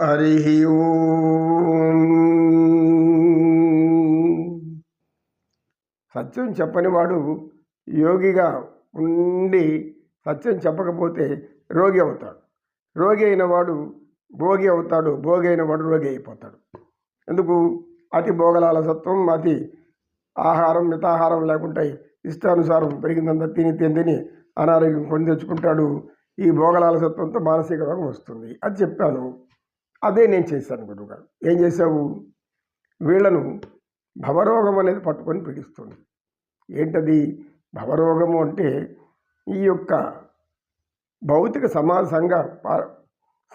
హరి సత్యం చెప్పని వాడు యోగిగా ఉండి సత్యం చెప్పకపోతే రోగి అవుతాడు. రోగి అయిన వాడు భోగి అవుతాడు. భోగి అయిన వాడు రోగి అయిపోతాడు. ఎందుకు? అతి భోగలాలసత్వం అతి ఆహారం మితాహారం లేకుండా ఇష్టానుసారం పెరిగిందంతా తిని తిని తిని అనారోగ్యం కొని తెచ్చుకుంటాడు. ఈ భోగలాలసత్వంతో మానసిక రోగం వస్తుంది. అది చెప్పాను. అదే నేను చేశాను గురువుగారు. ఏం చేశావు? వీళ్ళను భవరోగం అనేది పట్టుకొని పీడిస్తుంది. ఏంటది? భవరోగము అంటే ఈ యొక్క భౌతిక సమాజ సంఘ ప-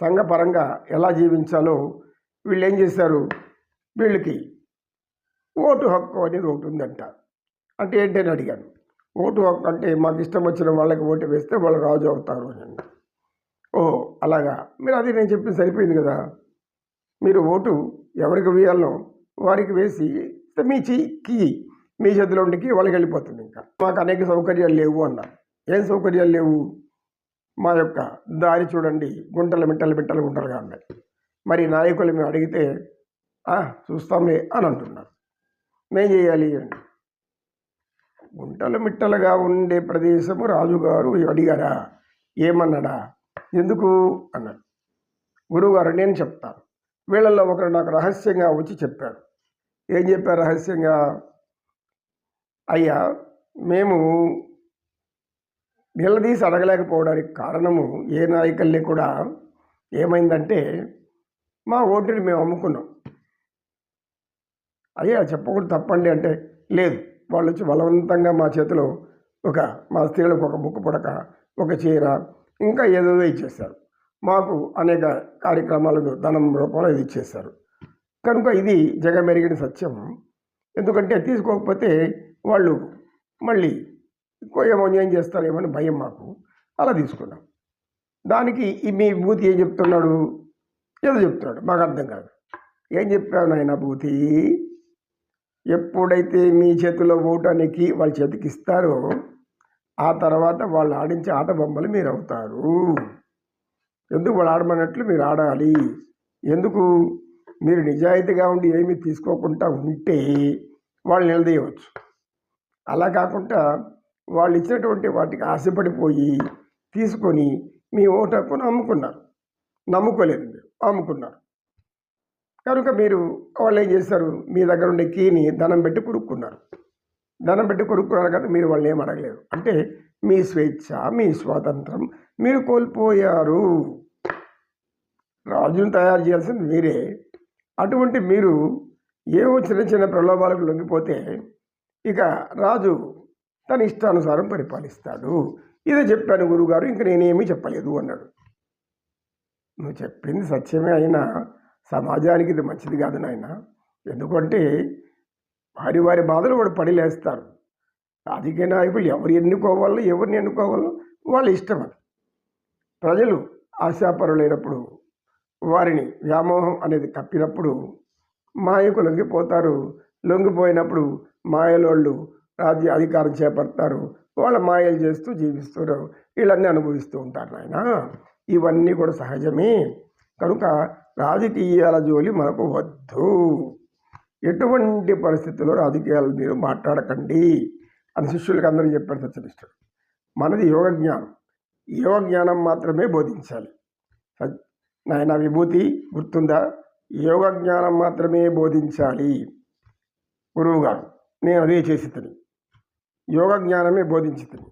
సంఘపరంగా ఎలా జీవించాలో వీళ్ళు ఏం చేశారు? వీళ్ళకి ఓటు హక్కు అనేది ఒకటి ఉందంట. అంటే ఏంటని అడిగాను. ఓటు హక్కు అంటే మాకు ఇష్టం వచ్చిన వాళ్ళకి ఓటు వేస్తే వాళ్ళు రాజు అవుతారు అని అన్నారు. అలాగా. మీరు అది నేను చెప్పింది సరిపోయింది కదా. మీరు ఓటు ఎవరికి వేయాలనో వారికి వేసి మీ చెయ్యికి మీ చేతిలో ఉండికి వాళ్ళకి వెళ్ళిపోతుంది ఇంకా. మాకు అనేక సౌకర్యాలు లేవు అన్నారు ఏం సౌకర్యాలు లేవు? మా యొక్క దారి చూడండి. గుంటలు మిట్టలు మిట్టలు గుంటలుగా ఉన్నాయి మరి నాయకులు మేము అడిగితే చూస్తాంలే అని అంటున్నారు. మేం చేయాలి? అండి గుంటలు మిట్టలుగా ఉండే ప్రదేశము రాజుగారు అడిగారా? ఏమన్నాడా? ఎందుకు అన్నాడు. గురువుగారు నేను చెప్తాను. వీళ్ళల్లో ఒకరు నాకు రహస్యంగా వచ్చి చెప్పారు. ఏం చెప్పారు రహస్యంగా? అయ్యా మేము నిలదీసి అడగలేకపోవడానికి కారణము ఏ నాయకుల్ని కూడా ఏమైందంటే మా ఓటుని మేము అమ్ముకున్నాం. అయ్యా చెప్పకూడదు తప్పండి అంటే లేదు. వాళ్ళు వచ్చి బలవంతంగా మా చేతిలో ఒక మా స్త్రీలకు ఒక ముక్కు పడక ఒక చీర ఇంకా ఏదేదో ఇచ్చేస్తారు మాకు అనేక కార్యక్రమాలను ధనం రూపంలో ఇది ఇచ్చేస్తారు కనుక ఇది జగమెరిగిన సత్యం. ఎందుకంటే తీసుకోకపోతే వాళ్ళు మళ్ళీ ఏమో ఏం చేస్తారేమో అని భయం మాకు. అలా తీసుకున్నాం. దానికి ఈ మీ భూతి ఏం చెప్తున్నాడు? ఏదో చెప్తున్నాడు. మాకు అర్థం కాదు. ఏం చెప్పావు నాయన భూతి? ఎప్పుడైతే మీ చేతిలో ఓటానికి వాళ్ళ చేతికి ఇస్తారో ఆ తర్వాత వాళ్ళు ఆడించే ఆట బొమ్మలు మీరు అవుతారు. ఎందుకు వాళ్ళు ఆడమన్నట్లు మీరు ఆడాలి? ఎందుకు? మీరు నిజాయితీగా ఉండి ఏమీ తీసుకోకుండా ఉంటే వాళ్ళు నిలదీయవచ్చు. అలా కాకుండా వాళ్ళు ఇచ్చినటువంటి వాటికి ఆశపడిపోయి తీసుకొని మీ ఓటు హక్కును అమ్ముకున్నారు. నమ్ముకోలేదు మీరు అమ్ముకున్నారు. కనుక మీరు వాళ్ళు ఏం చేస్తారు మీ దగ్గర ఉండే కీని ధనం పెట్టి కొడుక్కున్నారు ధనం పెట్టి కొనుక్కున్నారు కదా మీరు వాళ్ళని ఏం అడగలేదు. అంటే మీ స్వేచ్ఛ మీ స్వాతంత్రం మీరు కోల్పోయారు. రాజును తయారు చేయాల్సింది మీరే. అటువంటి మీరు ఏవో చిన్న చిన్న ప్రలోభాలకు లొంగిపోతే ఇక రాజు తన ఇష్టానుసారం పరిపాలిస్తాడు. ఇదే చెప్పాను గురుగారు ఇంక నేనేమీ చెప్పలేదు అన్నాడు. నువ్వు చెప్పింది సత్యమే అయినా సమాజానికి ఇది మంచిది కాదు నాయన. ఎందుకంటే వారి వారి బాధలు వాడు పడిలేస్తారు. రాజకీయ నాయకులు ఎవరు ఎన్నుకోవాలో ఎవరిని ఎన్నుకోవాలో వాళ్ళ ఇష్టం అది. ప్రజలు ఆశాపరులైనప్పుడు వారిని వ్యామోహం అనేది కప్పినప్పుడు మాయకు లొంగిపోతారు. లొంగిపోయినప్పుడు మాయలోళ్ళు రాజ్య అధికారం చేపడతారు. వాళ్ళ మాయలు చేస్తూ జీవిస్తారు వీళ్ళన్నీ అనుభవిస్తూ ఉంటారు నాయన. ఇవన్నీ కూడా సహజమే. కనుక రాజకీయాల జోలి మనకు వద్దు. ఎటువంటి పరిస్థితుల్లో రాజకీయాలు మీరు మాట్లాడకండి అని శిష్యులకు అందరూ చెప్పారు సత్యనిష్ఠుడు. మనది యోగ జ్ఞానం. యోగ జ్ఞానం మాత్రమే బోధించాలి. నాయన విభూతి గుర్తుందా? యోగ జ్ఞానం మాత్రమే బోధించాలి. గురువుగారు నేను అదే చేసి తిని. యోగ జ్ఞానమే బోధించి తిని.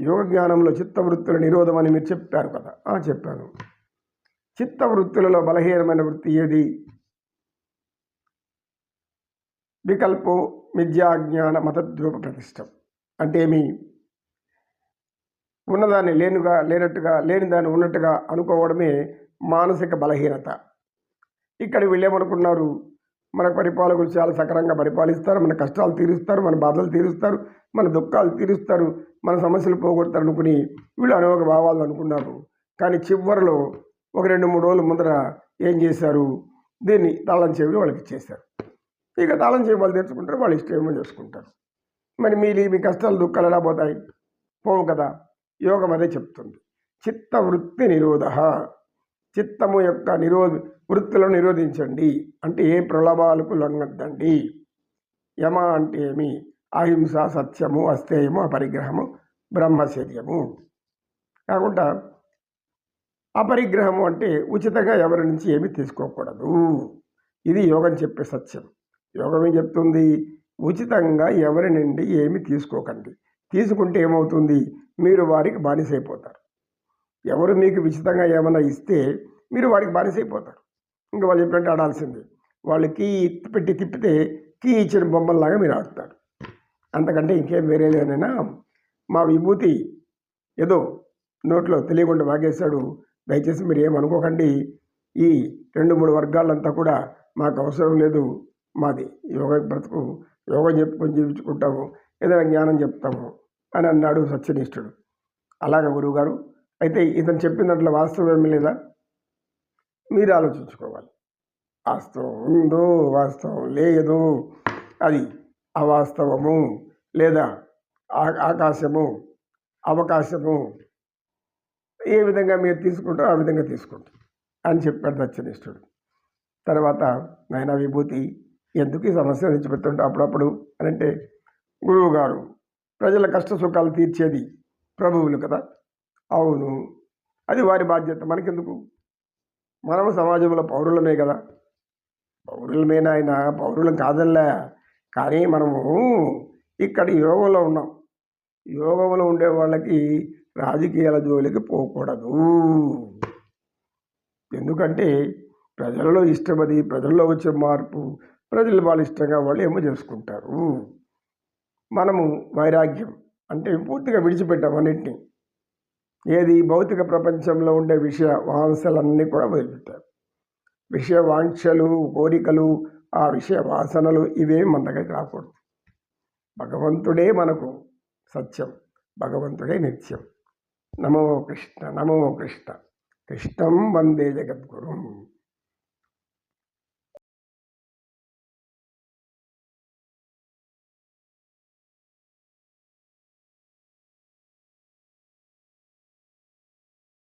యోగ జ్ఞానంలో చిత్తవృత్తుల నిరోధం అని మీరు చెప్పారు కదా? ఆ, చెప్పాను. చిత్తవృత్తులలో బలహీనమైన వృత్తి ఏది? వికల్పో విద్యాజ్ఞాన మతద్రూప ప్రతిష్టం అంటే ఏమి? ఉన్నదాన్ని లేనుగా లేనట్టుగా లేని దాన్ని ఉన్నట్టుగా అనుకోవడమే మానసిక బలహీనత. ఇక్కడ వీళ్ళేమనుకున్నారు? మన పరిపాలకులు చాలా సక్రంగా పరిపాలిస్తారు మన కష్టాలు తీరుస్తారు మన బాధలు తీరుస్తారు మన దుఃఖాలు తీరుస్తారు మన సమస్యలు పోగొడతారు అనుకుని వీళ్ళు అనేక భావాలు అనుకున్నారు. కానీ చివరిలో ఒక రెండు మూడు రోజుల ముందర ఏం చేశారు? దీన్ని తాళం చెవి వాళ్ళకి ఇచ్చేశారు. ఇక తాళం చెవి వాళ్ళు తెచ్చుకుంటారు వాళ్ళు ఇష్టం ఏమో చేసుకుంటారు. మరి మీరు మీ కష్టాలు దుఃఖాలు ఎలా పోతాయి? పోవు కదా. యోగం అదే చెప్తుంది. చిత్తవృత్తి నిరోధ. చిత్తము యొక్క నిరోధ వృత్తులను నిరోధించండి. అంటే ఏ ప్రలోభాలకు లొంగద్దండి. యమ అంటే ఏమి? అహింస సత్యము అస్థేయము అపరిగ్రహము బ్రహ్మచర్యము. కాకుండా అపరిగ్రహము అంటే ఉచితంగా ఎవరి నుంచి ఏమి తీసుకోకూడదు. ఇది యోగం చెప్పే సత్యం. యోగం ఏం చెప్తుంది. ఉచితంగా ఎవరి నుండి ఏమి తీసుకోకండి. తీసుకుంటే ఏమవుతుంది? మీరు వారికి బానిసైపోతారు. ఎవరు మీకు ఉచితంగా ఏమైనా ఇస్తే మీరు వారికి బానిసైపోతారు. ఇంకా వాళ్ళు చెప్పినట్టు ఆడాల్సిందే. వాళ్ళు కీ పెట్టి తిప్పితే కీ ఇచ్చిన బొమ్మల్లాగా మీరు ఆడుతారు. అంతకంటే ఇంకేం వేరే లేనైనా మా విభూతి ఏదో నోట్లో తెలియకుండా వాగేశాడు. దయచేసి మీరు ఏమనుకోకండి. ఈ రెండు మూడు వర్గాలంతా కూడా మాకు అవసరం లేదు. మాది. యోగ బ్రతుకు యోగం చెప్పుకొని జీవించుకుంటాము ఏదైనా జ్ఞానం చెప్తాము అని అన్నాడు సత్యనిష్ఠుడు. అలాగ గురువుగారు అయితే ఇతను చెప్పిన దాంట్లో వాస్తవం లేదా? మీరు ఆలోచించుకోవాలి. వాస్తవం ఉందో వాస్తవం లేదు అది అవాస్తవము లేదా ఆకాశము అవకాశము. ఏ విధంగా మీరు తీసుకుంటారో ఆ విధంగా తీసుకుంటారు అని చెప్పాడు దచ్చనిష్ఠుడు తర్వాత నయన విభూతి ఎందుకు ఈ సమస్య తెచ్చిపెట్టుంటే అప్పుడప్పుడు అని అంటే గురువు గారు ప్రజల కష్ట సుఖాలు తీర్చేది ప్రభువులు కదా? అవును. అది వారి బాధ్యత. మనకెందుకు? మనము సమాజంలో పౌరులమే కదా? పౌరులమే నాయన పౌరులం కాదల్లా. కానీ మనము ఇక్కడ యోగంలో ఉన్నాం. యోగంలో ఉండే వాళ్ళకి రాజకీయాల జోలికి పోకూడదు. ఎందుకంటే ప్రజలలో ఇష్టమది ప్రజల్లో వచ్చే మార్పు ప్రజలు వాళ్ళు ఇష్టంగా వాళ్ళు ఏమో చేసుకుంటారు. మనము వైరాగ్యం అంటే పూర్తిగా విడిచిపెట్టాం అన్నింటినీ. ఏది భౌతిక ప్రపంచంలో ఉండే విషయ వాంసలన్నీ కూడా వదిలిపెట్టారు. విషయ వాంఛలు కోరికలు ఆ విషయ వాసనలు ఇవేం మన దగ్గరికి రాకూడదు. భగవంతుడే మనకు సత్యం భగవంతుడే నిత్యం. నమో కృష్ణ నమో కృష్ణ. కృష్ణం వందే జగద్గురు.